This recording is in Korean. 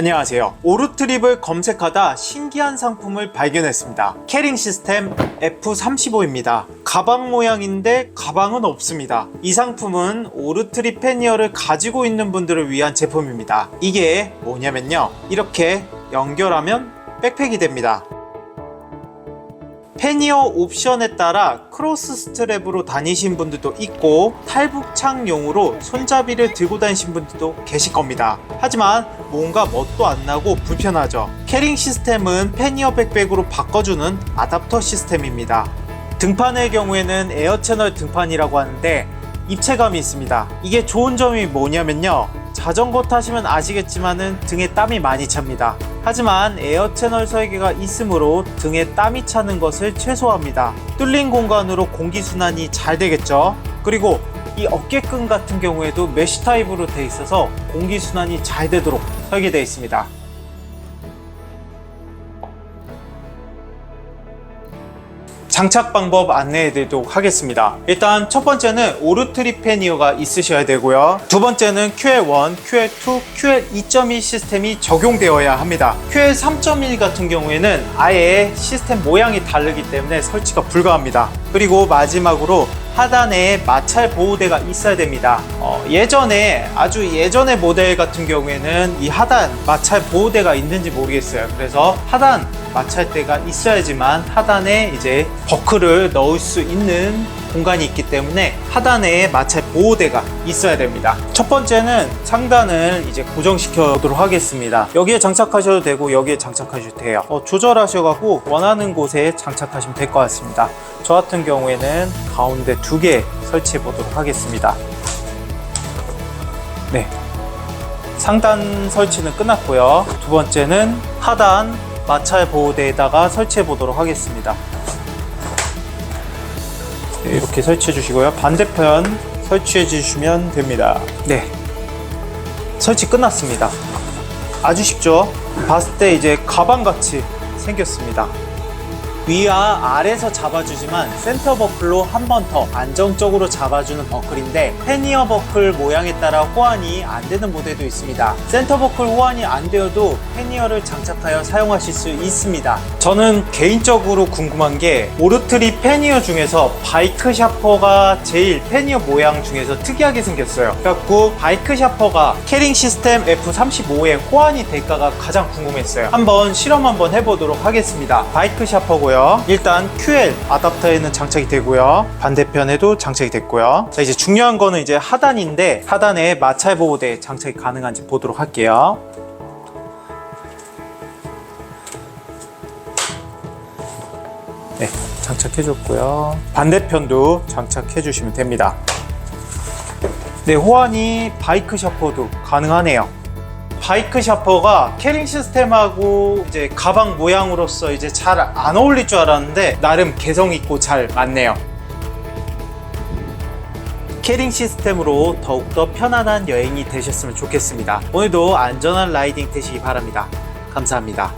안녕하세요. 오르트립을 검색하다 신기한 상품을 발견했습니다. 캐링 시스템 F35입니다. 가방 모양인데 가방은 없습니다. 이 상품은 오르트립 패니어를 가지고 있는 분들을 위한 제품입니다. 이게 뭐냐면요. 이렇게 연결하면 백팩이 됩니다. 패니어 옵션에 따라 크로스 스트랩으로 다니신 분들도 있고 탈북창용으로 손잡이를 들고 다니신 분들도 계실 겁니다. 하지만 뭔가 멋도 안 나고 불편하죠. 캐링 시스템은 패니어 백백으로 바꿔주는 아답터 시스템입니다. 등판의 경우에는 에어 채널 등판이라고 하는데 입체감이 있습니다. 이게 좋은 점이 뭐냐면요. 자전거 타시면 아시겠지만은 등에 땀이 많이 찹니다. 하지만 에어 채널 설계가 있으므로 등에 땀이 차는 것을 최소화합니다. 뚫린 공간으로 공기 순환이 잘 되겠죠. 그리고 이 어깨끈 같은 경우에도 메쉬 타입으로 되어 있어서 공기 순환이 잘 되도록 설계되어 있습니다. 장착 방법 안내해 드리도록 하겠습니다. 일단 첫 번째는 오르트리 패니어가 있으셔야 되고요. 두 번째는 QL1, QL2, QL2.1 시스템이 적용되어야 합니다. QL3.1 같은 경우에는 아예 시스템 모양이 다르기 때문에 설치가 불가합니다. 그리고 마지막으로 하단에 마찰 보호대가 있어야 됩니다. 어, 예전에 아주 예전의 모델 같은 경우에는 이 하단 마찰 보호대가 있는지 모르겠어요. 그래서 하단 마찰대가 있어야지만 하단에 이제 버클을 넣을 수 있는 공간이 있기 때문에 하단에 마찰 보호대가 있어야 됩니다. 첫 번째는 상단을 이제 고정시켜 보도록 하겠습니다. 여기에 장착하셔도 되고 여기에 장착하셔도 돼요. 어, 조절하셔갖고 원하는 곳에 장착하시면 될 것 같습니다. 저 같은 경우에는 가운데 두 개 설치해 보도록 하겠습니다. 네. 상단 설치는 끝났고요. 두 번째는 하단 마찰 보호대에다가 설치해 보도록 하겠습니다. 네, 이렇게 설치해 주시고요. 반대편 설치해 주시면 됩니다. 네. 설치 끝났습니다. 아주 쉽죠? 봤을 때 이제 가방같이 생겼습니다. 위와 아래에서 잡아주지만 센터 버클로 한 번 더 안정적으로 잡아주는 버클인데 패니어 버클 모양에 따라 호환이 안 되는 모델도 있습니다. 센터 버클 호환이 안 되어도 패니어를 장착하여 사용하실 수 있습니다. 저는 개인적으로 궁금한 게 오르트리 패니어 중에서 바이크 샤퍼가 제일 패니어 모양 중에서 특이하게 생겼어요. 그래갖고 바이크 샤퍼가 캐링 시스템 F35에 호환이 될까가 가장 궁금했어요. 한번 실험 한번 해보도록 하겠습니다. 바이크 샤퍼고요. 일단 QL 아답터에는 장착이 되고요. 반대편에도 장착이 됐고요. 자 이제 중요한 거는 이제 하단인데 하단에 마찰 보호대 장착이 가능한지 보도록 할게요. 네, 장착해줬고요. 반대편도 장착해주시면 됩니다. 네, 호환이 바이크 샤퍼도 가능하네요. 바이크 샤퍼가 캐링 시스템하고 이제 가방 모양으로서 이제 잘 안 어울릴 줄 알았는데 나름 개성 있고 잘 맞네요. 캐링 시스템으로 더욱더 편안한 여행이 되셨으면 좋겠습니다. 오늘도 안전한 라이딩 되시기 바랍니다. 감사합니다.